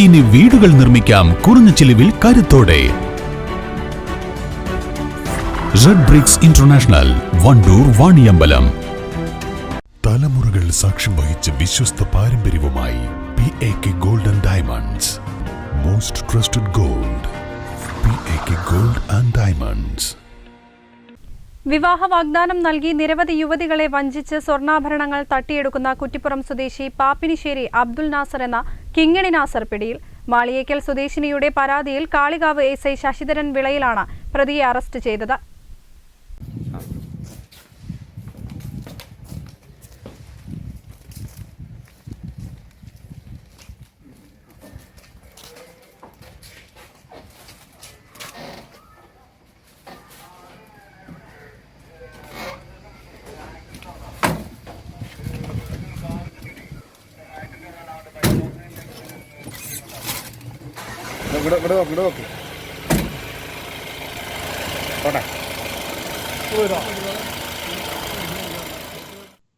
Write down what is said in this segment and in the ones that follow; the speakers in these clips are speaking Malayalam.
ഇനി വീടുകൾ നിർമ്മിക്കാം കുറഞ്ഞ ചിലവിൽ കരുത്തോടെ. Red bricks international Wandoor Vaniyambalam. തലമുറകൾ സാക്ഷ്യം വഹിച്ച വിശ്വസ്ത പാരമ്പര്യവുമായി P A K golden diamonds most trusted gold P A K gold and diamonds വിവാഹ വാഗ്ദാനം നൽകി നിരവധി യുവതികളെ വഞ്ചിച്ച് സ്വർണാഭരണങ്ങൾ തട്ടിയെടുക്കുന്ന കുറ്റിപ്പുറം സ്വദേശി പാപ്പിനിശ്ശേരി അബ്ദുൽ നാസർ എന്ന കിങ്ങിണി നാസർ പിടിയിൽ. മാളിയേക്കൽ സ്വദേശിനിയുടെ പരാതിയിൽ കാളികാവ് എസ് ഐ ശശിധരൻ വിളയിലാണ് പ്രതിയെ അറസ്റ്റ് ചെയ്തത്. ഇവിടെ ഇവിടെ നോക്ക് ഇവിടെ നോക്ക്. പോട്ടെ.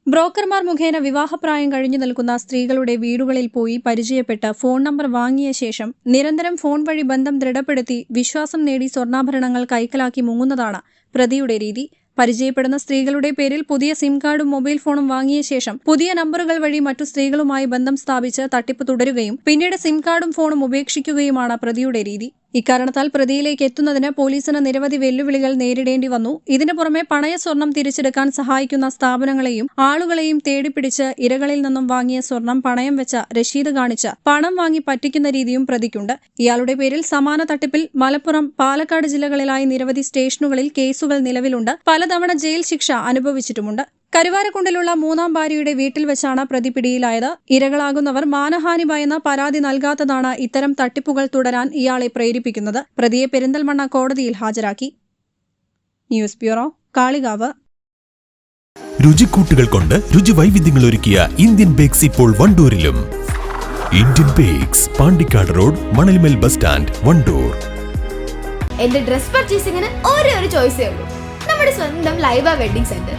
ബ്രോക്കർമാർ മുഖേന വിവാഹപ്രായം കഴിഞ്ഞു നിൽക്കുന്ന സ്ത്രീകളുടെ വീടുകളിൽ പോയി പരിചയപ്പെട്ട് ഫോൺ നമ്പർ വാങ്ങിയ ശേഷം നിരന്തരം ഫോൺ വഴി ബന്ധം ദൃഢപ്പെടുത്തി വിശ്വാസം നേടി സ്വർണാഭരണങ്ങൾ കൈക്കലാക്കി മുങ്ങുന്നതാണ് പ്രതിയുടെ രീതി. പരിചയപ്പെടുന്ന സ്ത്രീകളുടെ പേരിൽ പുതിയ സിം കാർഡും മൊബൈൽ ഫോണും വാങ്ങിയ ശേഷം പുതിയ നമ്പറുകൾ വഴി മറ്റു സ്ത്രീകളുമായി ബന്ധം സ്ഥാപിച്ച് തട്ടിപ്പ് തുടരുകയും പിന്നീട് സിം കാർഡും ഫോണും ഉപേക്ഷിക്കുകയുമാണ് പ്രതിയുടെ രീതി ഇക്കാരണത്താൽ പ്രതിയിലേക്ക് എത്തുന്നതിന് പോലീസിന് നിരവധി വെല്ലുവിളികൾ നേരിടേണ്ടി വന്നു. ഇതിനു പുറമെ പണയ സ്വർണം തിരിച്ചെടുക്കാൻ സഹായിക്കുന്ന സ്ഥാപനങ്ങളെയും ആളുകളെയും തേടിപ്പിടിച്ച് ഇരകളിൽ നിന്നും വാങ്ങിയ സ്വർണം പണയം വെച്ച രശീത് കാണിച്ച് പണം വാങ്ങി പറ്റിക്കുന്ന രീതിയും പ്രതിക്കുണ്ട്. ഇയാളുടെ പേരിൽ സമാന തട്ടിപ്പിൽ മലപ്പുറം പാലക്കാട് ജില്ലകളിലായി നിരവധി സ്റ്റേഷനുകളിൽ കേസുകൾ നിലവിലുണ്ട്. പലതവണ ജയിൽ ശിക്ഷ അനുഭവിച്ചിട്ടുമുണ്ട്. കരുവാരക്കുണ്ടിലുള്ള മൂന്നാം ഭാര്യയുടെ വീട്ടിൽ വെച്ചാണ് പ്രതി പിടിയിലായത് ഇരകളാകുന്നവർ മാനഹാനി ഭയന്ന പരാതി നൽകാത്തതാണ് ഇത്തരം തട്ടിപ്പുകൾ തുടരാൻ ഇയാളെ പ്രേരിപ്പിക്കുന്നത്. പ്രതിയെ പെരിന്തൽമണ്ണ കോടതിയിൽ ഹാജരാക്കി. News bureau Kalikavu. രുചിക്കൂട്ടുകൾ കൊണ്ട് രുചി വൈവിധ്യങ്ങൾ ഒരുക്കിയ ഇന്ത്യൻ ബേക്സ് ഇപ്പോൾ വണ്ടൂരിലും. Indian bakes Pandikkad road Manalmel bus stand Wandoor. എന്റെ ഡ്രസ് പർച്ചേസിംഗിന് ഒരേ ഒരു ചോയ്സേ ഉള്ളൂ. നമ്മുടെ സ്വന്തം Laiba wedding centre